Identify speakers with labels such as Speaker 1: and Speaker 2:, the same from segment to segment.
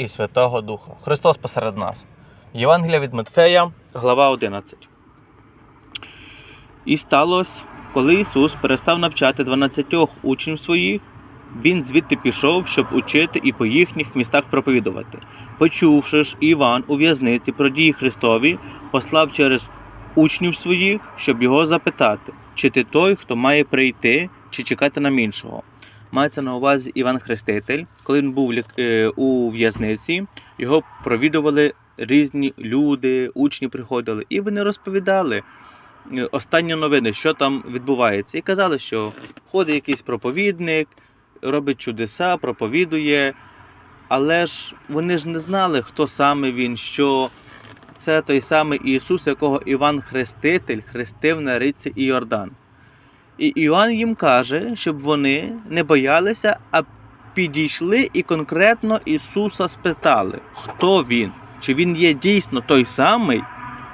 Speaker 1: і Святого Духа. Христос посеред нас. Євангелія від Матфея, глава 11. І сталося, коли Ісус перестав навчати дванадцятьох учнів своїх, Він звідти пішов, щоб учити і по їхніх містах проповідувати. Почувши ж, Іван у в'язниці про дії Христові, послав через учнів своїх, щоб його запитати, чи ти той, хто має прийти, чи чекати нам іншого. Мається на увазі Іван Хреститель, коли він був е, у в'язниці, його провідували різні люди, учні приходили, і вони розповідали е, останні новини, що там відбувається. І казали, що ходить якийсь проповідник, робить чудеса, проповідує. Але ж вони ж не знали, хто саме він, що це той самий Ісус, якого Іван Хреститель хрестив на річці Іордан. І Іоанн їм каже, щоб вони не боялися, а підійшли і конкретно Ісуса спитали, хто він, чи він є дійсно той самий,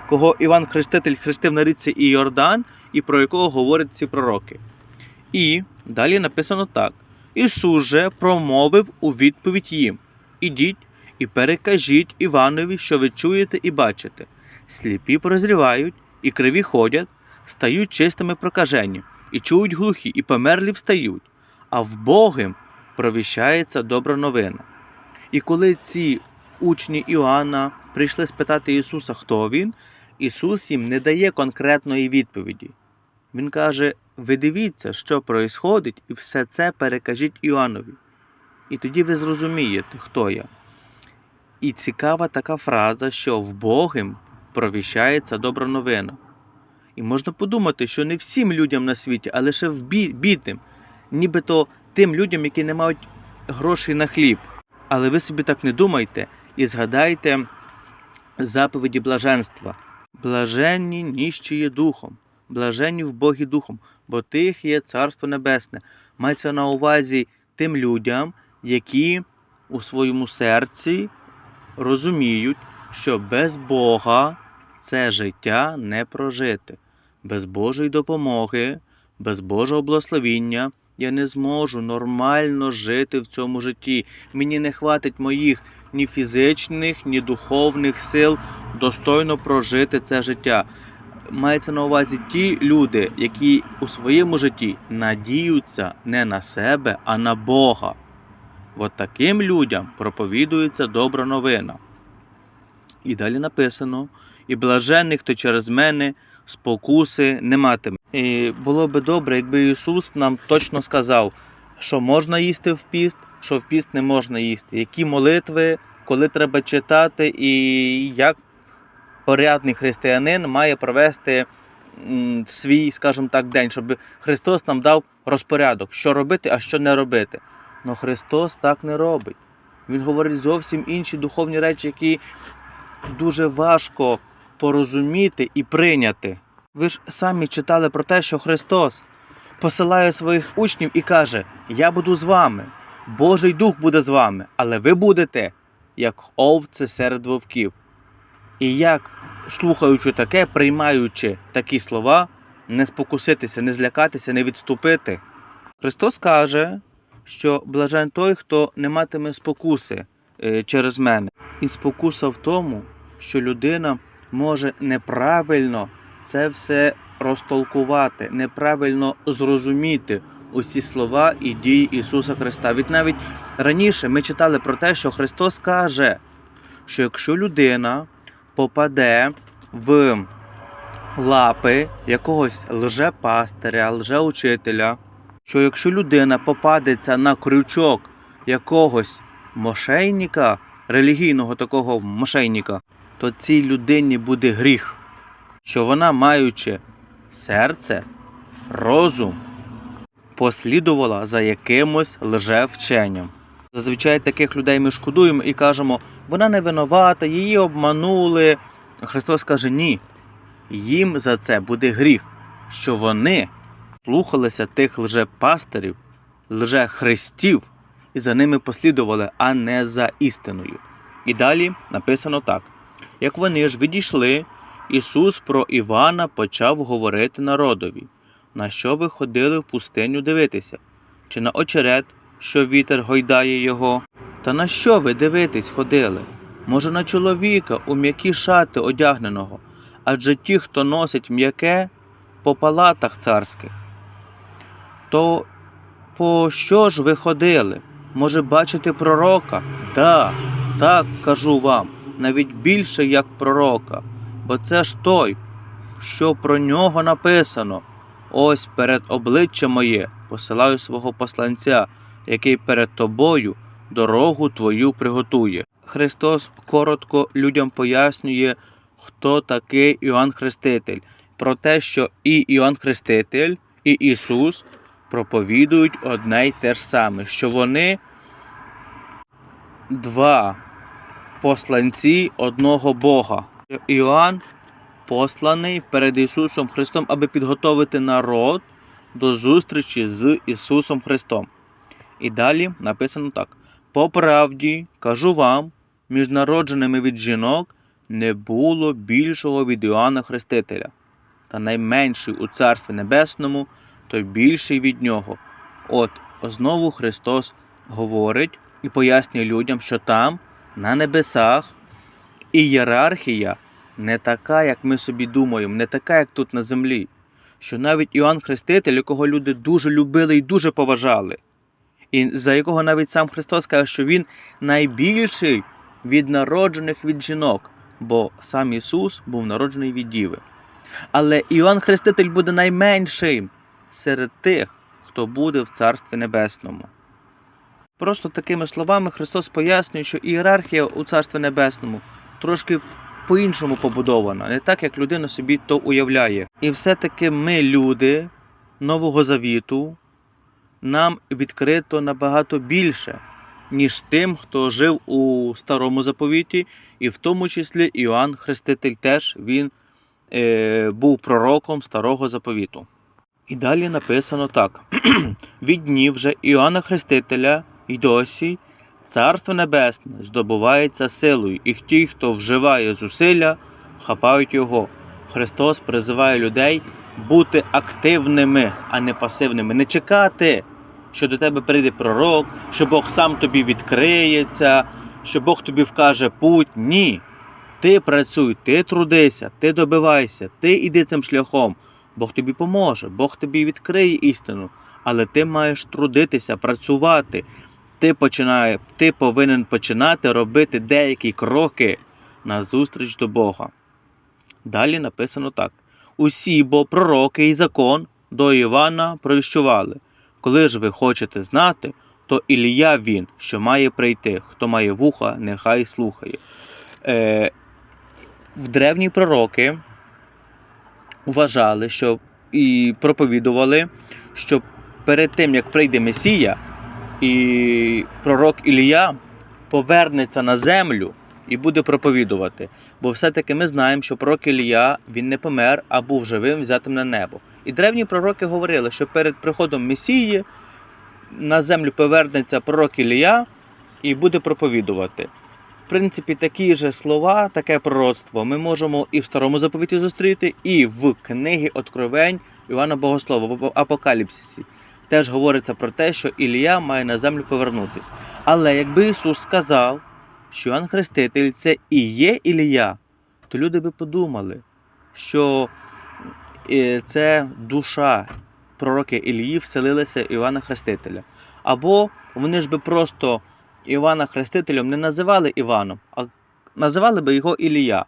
Speaker 1: кого Іван Хреститель хрестив на річці Іордан, і про якого говорять ці пророки. І далі написано так: Ісус же промовив у відповідь їм: Ідіть і перекажіть Іванові, що ви чуєте і бачите. Сліпі прозрівають, і криві ходять, стають чистими прокажені, і чують глухі, і померлі встають, а в Богим провіщається добра новина. І коли ці учні Іоанна прийшли спитати Ісуса, хто він, Ісус їм не дає конкретної відповіді. Він каже: ви дивіться, що проїсходить, і все це перекажіть Іоаннові. І тоді ви зрозумієте, хто я. І цікава така фраза, що в Богим провіщається добра новина. І можна подумати, що не всім людям на світі, а лише в бідним, нібито тим людям, які не мають грошей на хліб. Але ви собі так не думайте і згадайте заповіді блаженства. Блаженні ніщі є духом, блаженні в Богі духом, бо тих є Царство Небесне. Мається на увазі тим людям, які у своєму серці розуміють, що без Бога це життя не прожити. Без Божої допомоги, без Божого благословіння я не зможу нормально жити в цьому житті. Мені не хватить моїх ні фізичних, ні духовних сил достойно прожити це життя. Мається на увазі ті люди, які у своєму житті надіються не на себе, а на Бога. От таким людям проповідується добра новина. І далі написано: і блаженний, хто через мене спокуси не матиме. І було би добре, якби Ісус нам точно сказав, що можна їсти в піст, що в піст не можна їсти, які молитви, коли треба читати, і як порядний християнин має провести свій, скажімо так, день, щоб Христос нам дав розпорядок, що робити, а що не робити. Но Христос так не робить. Він говорить зовсім інші духовні речі, які дуже важко порозуміти і прийняти. Ви ж самі читали про те, що Христос посилає своїх учнів і каже: Я буду з вами, Божий Дух буде з вами, але ви будете як овці серед вовків. І як, слухаючи таке, приймаючи такі слова, не спокуситися, не злякатися, не відступити. Христос каже, що блажен той, хто не матиме спокуси е, через мене. І спокуса в тому, що людина може неправильно це все розтолкувати, неправильно зрозуміти усі слова і дії Ісуса Христа. Від навіть раніше ми читали про те, що Христос каже, що якщо людина попаде в лапи якогось лжепастиря, лжеучителя, що якщо людина попадеться на крючок якогось мошенника, релігійного такого мошенника, то цій людині буде гріх, що вона, маючи серце, розум, послідувала за якимось лжевченням. Зазвичай таких людей ми шкодуємо і кажемо, вона не винувата, її обманули. Христос каже, ні. Їм за це буде гріх, що вони слухалися тих лжепастирів, лжехристів і за ними послідували, а не за істиною. І далі написано так: як вони ж відійшли, Ісус про Івана почав говорити народові, на що ви ходили в пустиню дивитися, чи на очерет, що вітер гойдає його. Та на що ви дивитись ходили? Може, на чоловіка у м'які шати одягненого, адже ті, хто носить м'яке, по палатах царських. То по що ж ви ходили? Може, бачити пророка? Да, так кажу вам, навіть більше як пророка, бо це ж той, що про нього написано. Ось перед обличчя моє посилаю свого посланця, який перед тобою дорогу твою приготує. Христос коротко людям пояснює, хто такий Іоанн Хреститель, про те, що і Іоанн Хреститель, і Ісус проповідують одне й те ж саме, що вони два посланці одного Бога. Іоанн посланий перед Ісусом Христом, аби підготовити народ до зустрічі з Ісусом Христом. І далі написано так: по правді кажу вам, між народженими від жінок не було більшого від Іоанна Хрестителя, та найменший у Царстві Небесному, той більший від нього. От знову Христос говорить і пояснює людям, що там, на небесах, ієрархія не така, як ми собі думаємо, не така, як тут на землі. Що навіть Іоанн Хреститель, якого люди дуже любили і дуже поважали, і за якого навіть сам Христос каже, що Він найбільший від народжених від жінок, бо сам Ісус був народжений від Діви. Але Іоанн Хреститель буде найменшим серед тих, хто буде в Царстві Небесному. Просто такими словами Христос пояснює, що ієрархія у Царстві Небесному трошки по-іншому побудована, не так, як людина собі то уявляє. І все-таки ми, люди Нового Завіту, нам відкрито набагато більше, ніж тим, хто жив у старому заповіті, і в тому числі Іоанн Хреститель теж він е, був пророком старого заповіту. І далі написано так: від днів же Іоанна Хрестителя й досі Царство Небесне здобувається силою, і ті, хто вживає зусилля, хапають його. Христос призиває людей бути активними, а не пасивними. Не чекати, що до тебе прийде пророк, що Бог сам тобі відкриється, що Бог тобі вкаже путь. Ні. Ти працюй, ти трудися, ти добивайся, ти іди цим шляхом. Бог тобі поможе, Бог тобі відкриє істину, але ти маєш трудитися, працювати. Ти починає, ти повинен починати робити деякі кроки на зустріч до Бога. Далі написано так: усі бо пророки і закон до Івана провіщували. Коли ж ви хочете знати, то Ілія він, що має прийти, хто має вуха, нехай слухає. Е, в древні пророки вважали, що і проповідували, що перед тим, як прийде Месія, і пророк Ілія повернеться на землю і буде проповідувати. Бо все-таки ми знаємо, що пророк Ілія він не помер, а був живим, взятим на небо. І древні пророки говорили, що перед приходом Месії на землю повернеться пророк Ілія і буде проповідувати. В принципі, такі ж слова, таке пророцтво ми можемо і в старому заповіті зустріти, і в книгі Откровень Івана Богослова, в Апокаліпсисі. Теж говориться про те, що Ілія має на землю повернутись. Але якби Ісус сказав, що Іоанн Хреститель це і є Ілія, то люди би подумали, що е, це душа пророка Ілії вселилася Івана Хрестителя. Або вони ж би просто Івана Хрестителем не називали Іваном, а називали би його Ілія.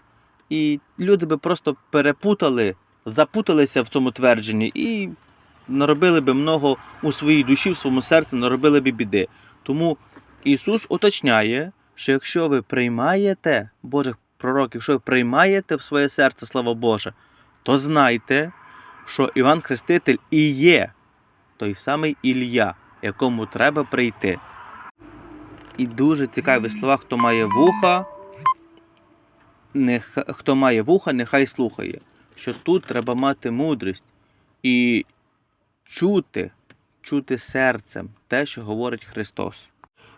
Speaker 1: І люди би просто перепутали, запуталися в цьому твердженні і наробили би много у своїй душі, в своєму серці, наробили би біди. Тому Ісус уточняє, що якщо ви приймаєте Божих пророків, якщо ви приймаєте в своє серце слава Боже, то знайте, що Іван Хреститель і є той самий Ілля, якому треба прийти. І дуже цікаві слова, хто має вуха, нех... хто має вуха, нехай слухає. Що тут треба мати мудрість і чути, чути серцем те, що говорить Христос.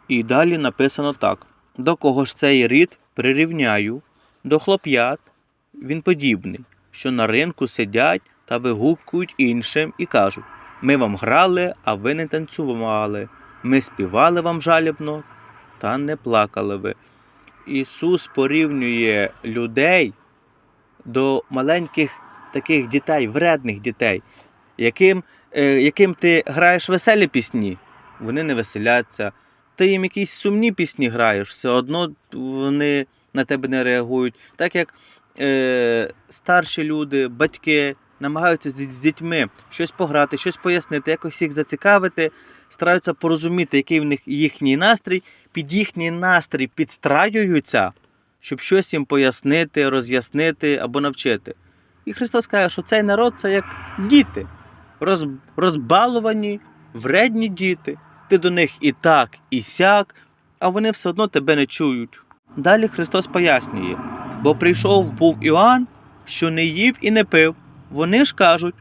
Speaker 1: І далі написано так: до кого ж цей рід прирівняю, до хлоп'ят він подібний, що на ринку сидять та вигукують іншим і кажуть: Ми вам грали, а ви не танцювали. Ми співали вам жалібно, та не плакали ви. Ісус порівнює людей до маленьких таких дітей, вредних дітей, яким, яким ти граєш веселі пісні, вони не веселяться. Ти їм якісь сумні пісні граєш, все одно вони на тебе не реагують. Так як е, старші люди, батьки намагаються з, з дітьми щось пограти, щось пояснити, якось їх зацікавити, стараються порозуміти, який в них їхній настрій, під їхній настрій підстраюються, щоб щось їм пояснити, роз'яснити або навчити. І Христос каже, що цей народ це як діти, роз, розбалувані, вредні діти. Ти до них і так, і сяк, а вони все одно тебе не чують. Далі Христос пояснює, бо прийшов був Іоанн, що не їв і не пив. Вони ж кажуть,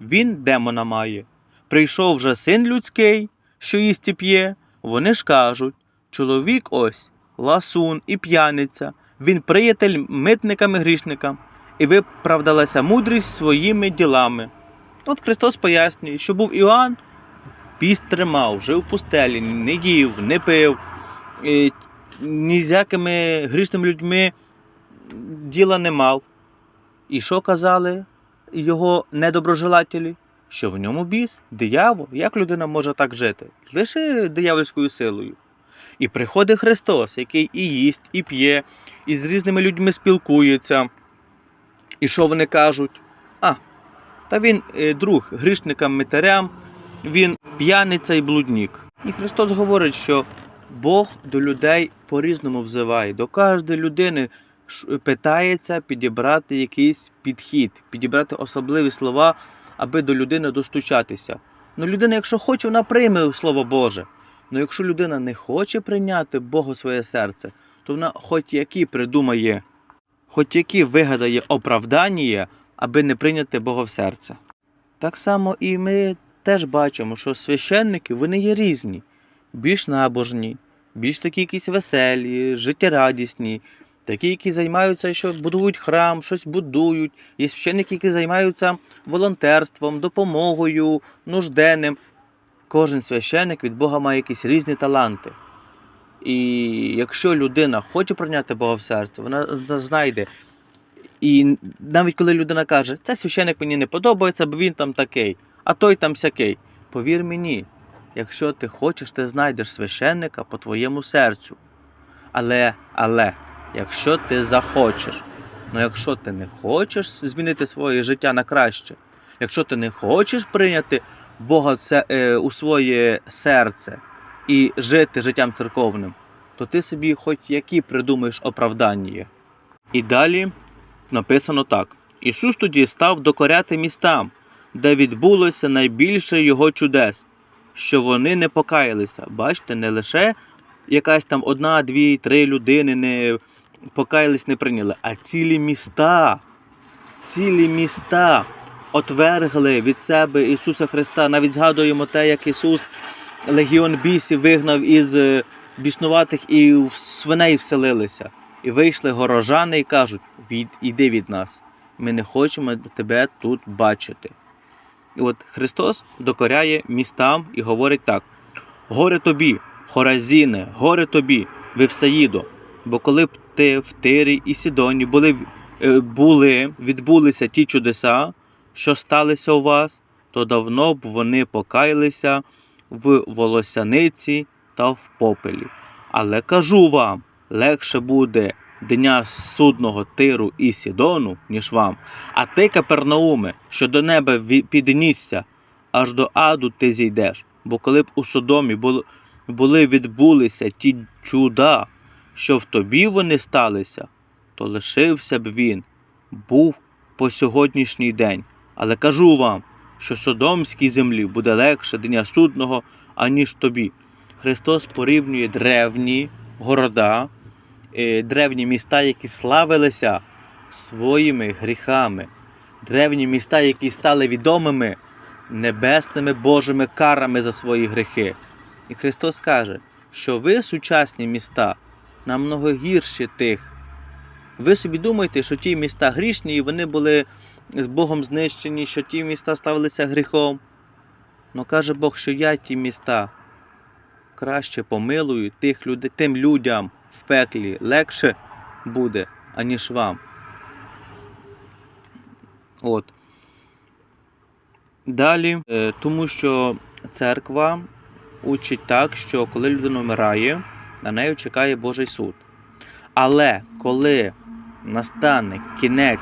Speaker 1: він демона має. Прийшов же син людський, що їсть і п'є. Вони ж кажуть, чоловік ось, ласун і п'яниця, він приятель митникам і грішникам, і виправдалася мудрість своїми ділами. От Христос пояснює, що був Іоанн, піст тримав, жив в пустелі, не їв, не пив, ні з якими грішними людьми діла не мав. І що казали його недоброжелателі? Що в ньому біс, диявол, як людина може так жити? Лише диявольською силою. І приходить Христос, який і їсть, і п'є, і з різними людьми спілкується. І що вони кажуть? А, та він е, друг грішникам митарям, він п'яниця і блуднік. І Христос говорить, що Бог до людей по-різному взиває. До кожної людини питається підібрати якийсь підхід, підібрати особливі слова, аби до людини достучатися. Ну, людина, якщо хоче, вона прийме Слово Боже. Ну якщо людина не хоче прийняти Бога своє серце, то вона хоч які придумає, хоч які вигадає оправдання, аби не прийняти Бога в серце. Так само і ми теж бачимо, що священники вони є різні, більш набожні, більш такі якісь веселі, життєрадісні, такі, які займаються, що будують храм, щось будують. Є священники, які займаються волонтерством, допомогою, нужденним. Кожен священник від Бога має якісь різні таланти. І якщо людина хоче прийняти Бога в серце, вона знайде. І навіть коли людина каже, цей священник мені не подобається, бо він там такий, а той там сякий. Повір мені, якщо ти хочеш, ти знайдеш священника по твоєму серцю. Але, але, якщо ти захочеш, ну якщо ти не хочеш змінити своє життя на краще, якщо ти не хочеш прийняти Бога це, е, у своє серце і жити життям церковним, то ти собі хоч які придумаєш оправдання. І далі написано так: Ісус тоді став докоряти містам, де відбулося найбільше його чудес, що вони не покаялися. Бачите, не лише якась там одна, дві, три людини не покаялись, не прийняли, а цілі міста, цілі міста отвергли від себе Ісуса Христа. Навіть згадуємо те, як Ісус легіон бісів вигнав із е, біснуватих і в свиней вселилися. І вийшли горожани і кажуть: від, іди від нас, ми не хочемо тебе тут бачити. І от Христос докоряє містам і говорить так: горе тобі, Хоразіне, горе тобі, Вифсаїдо, бо коли б ти в Тирі і Сідоні були, е, були, відбулися ті чудеса, що сталися у вас, то давно б вони покаялися в волосяниці та в попелі. Але кажу вам, легше буде дня судного Тиру і Сідону, ніж вам. А ти, Капернауме, що до неба піднісся, аж до аду ти зійдеш. Бо коли б у Содомі були, були відбулися ті чуда, що в тобі вони сталися, то лишився б він, був по сьогоднішній день. Але кажу вам, що Содомській землі буде легше дня судного, аніж тобі. Христос порівнює древні города, древні міста, які славилися своїми гріхами, древні міста, які стали відомими небесними Божими карами за свої гріхи. І Христос каже, що ви, сучасні міста, намного гірші тих. Ви собі думаєте, що ті міста грішні і вони були з Богом знищені, що ті міста ставилися гріхом. Ну каже Бог, що я ті міста краще помилують тих людей, тим людям в пеклі легше буде, аніж вам. От. Далі, е, тому що церква учить так, що коли людина вмирає, на неї чекає Божий суд. Але коли настане кінець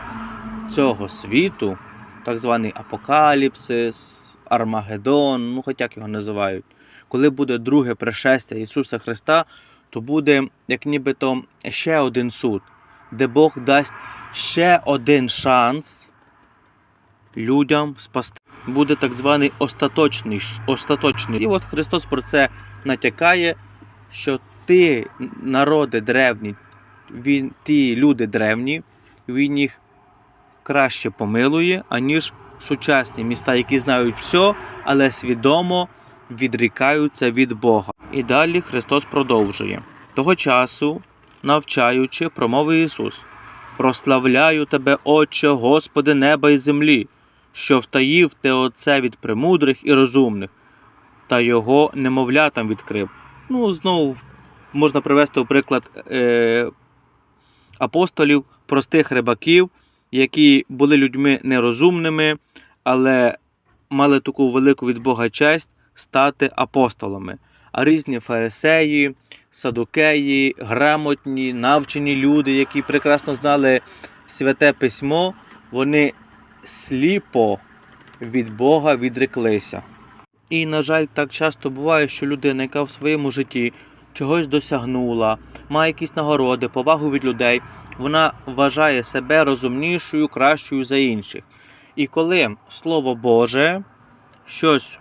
Speaker 1: цього світу, так званий апокаліпсис, Армагеддон, ну хоч як його називають, коли буде друге пришестя Ісуса Христа, то буде як нібито ще один суд, де Бог дасть ще один шанс людям спасти. Буде так званий остаточний, остаточний. І от Христос про це натякає, що ти, народи древні, він, ті люди древні, він їх краще помилує, аніж сучасні міста, які знають все, але свідомо відрікаються від Бога. І далі Христос продовжує. Того часу, навчаючи, промовив Ісус: Прославляю тебе, Отче, Господи неба і землі, що втаїв те оце від премудрих і розумних, та його немовлятам відкрив. Ну, знову можна привести у приклад е, апостолів, простих рибаків, які були людьми нерозумними, але мали таку велику від Бога честь стати апостолами. А різні фарисеї, садукеї, грамотні, навчені люди, які прекрасно знали святе письмо, вони сліпо від Бога відреклися. І, на жаль, так часто буває, що людина, яка в своєму житті чогось досягнула, має якісь нагороди, повагу від людей, вона вважає себе розумнішою, кращою за інших. І коли Слово Боже щось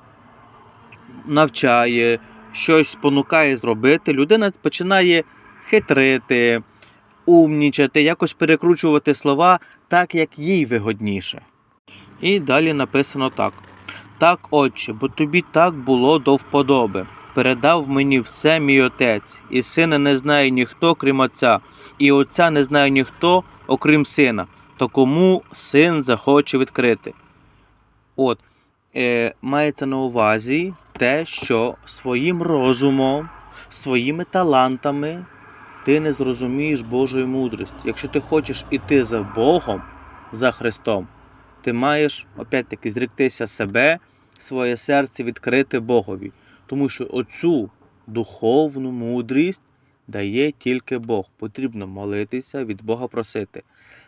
Speaker 1: навчає, щось спонукає зробити, людина починає хитрити, умнічати, якось перекручувати слова так, як їй вигодніше. І далі написано так: Так, Отче, бо тобі так було до вподоби. Передав мені все мій отець, і сина не знає ніхто, крім отця, і отця не знає ніхто, окрім сина, то кому син захоче відкрити. От, е, мається на увазі те, що своїм розумом, своїми талантами ти не зрозумієш Божої мудрості. Якщо ти хочеш іти за Богом, за Христом, ти маєш опять-таки зректися себе, своє серце відкрити Богові. Тому що оцю духовну мудрість дає тільки Бог. Потрібно молитися, від Бога просити.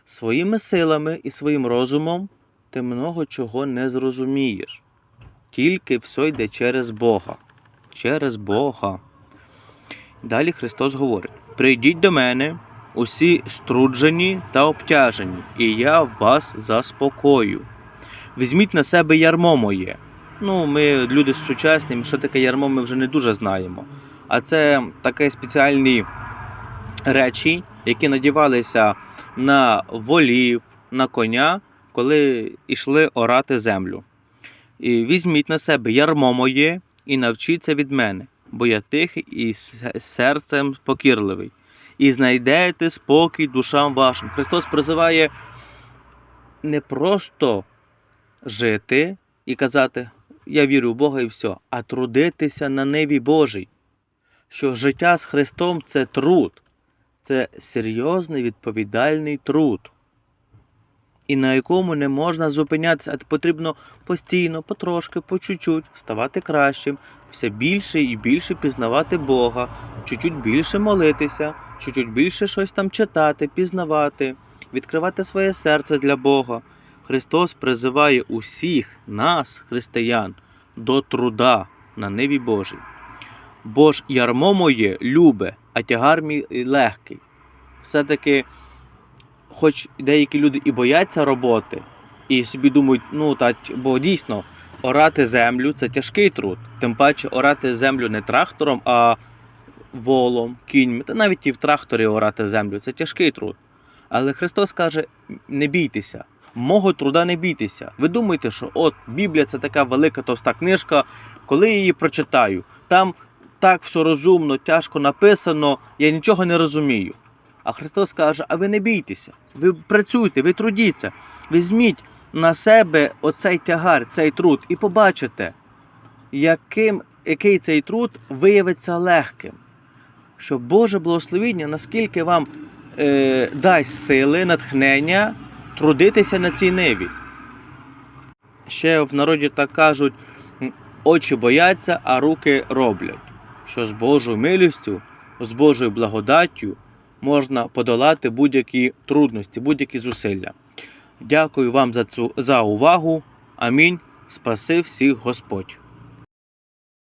Speaker 1: Своїми силами і своїм розумом ти много чого не зрозумієш. Тільки все йде через Бога. Через Бога. Далі Христос говорить: Прийдіть до мене, усі струджені та обтяжені, і я вас заспокою. Візьміть на себе ярмо моє. Ну, ми люди сучасні, що таке ярмо, ми вже не дуже знаємо. А це такі спеціальні речі, які надівалися на волів, на коня, коли йшли орати землю. І візьміть на себе ярмо моє і навчіться від мене, бо я тихий і серцем покірливий, і знайдете спокій душам вашим. Христос призиває не просто жити і казати, я вірю в Бога і все, а трудитися на небі Божій. Що життя з Христом це труд, це серйозний відповідальний труд, і на якому не можна зупинятися, а потрібно постійно, потрошки, по чуть-чуть ставати кращим, все більше і більше пізнавати Бога, чуть-чуть більше молитися, чуть-чуть більше щось там читати, пізнавати, відкривати своє серце для Бога. Христос призиває усіх нас, християн, до труда на небі Божій. Бо ж ярмо моє любе, а тягар мій легкий. Все-таки, хоч деякі люди і бояться роботи, і собі думають, ну так, бо дійсно орати землю це тяжкий труд. Тим паче орати землю не трактором, а волом, кіньми. Та навіть і в тракторі орати землю це тяжкий труд. Але Христос каже: не бійтеся, мого труда не бійтеся. Ви думаєте, що от Біблія це така велика товста книжка, коли я її прочитаю, там так все розумно, тяжко написано, я нічого не розумію. А Христос каже: а ви не бійтеся, ви працюйте, ви трудіться, візьміть на себе оцей тягар, цей труд, і побачите, яким який цей труд виявиться легким. Що Боже благословіння, наскільки вам е, дасть сили, натхнення трудитися на цій ниві. Ще в народі так кажуть, очі бояться, а руки роблять. Що з Божою милістю, з Божою благодаттю можна подолати будь-які трудності, будь-які зусилля. Дякую вам за цю за увагу. Амінь. Спаси всіх Господь.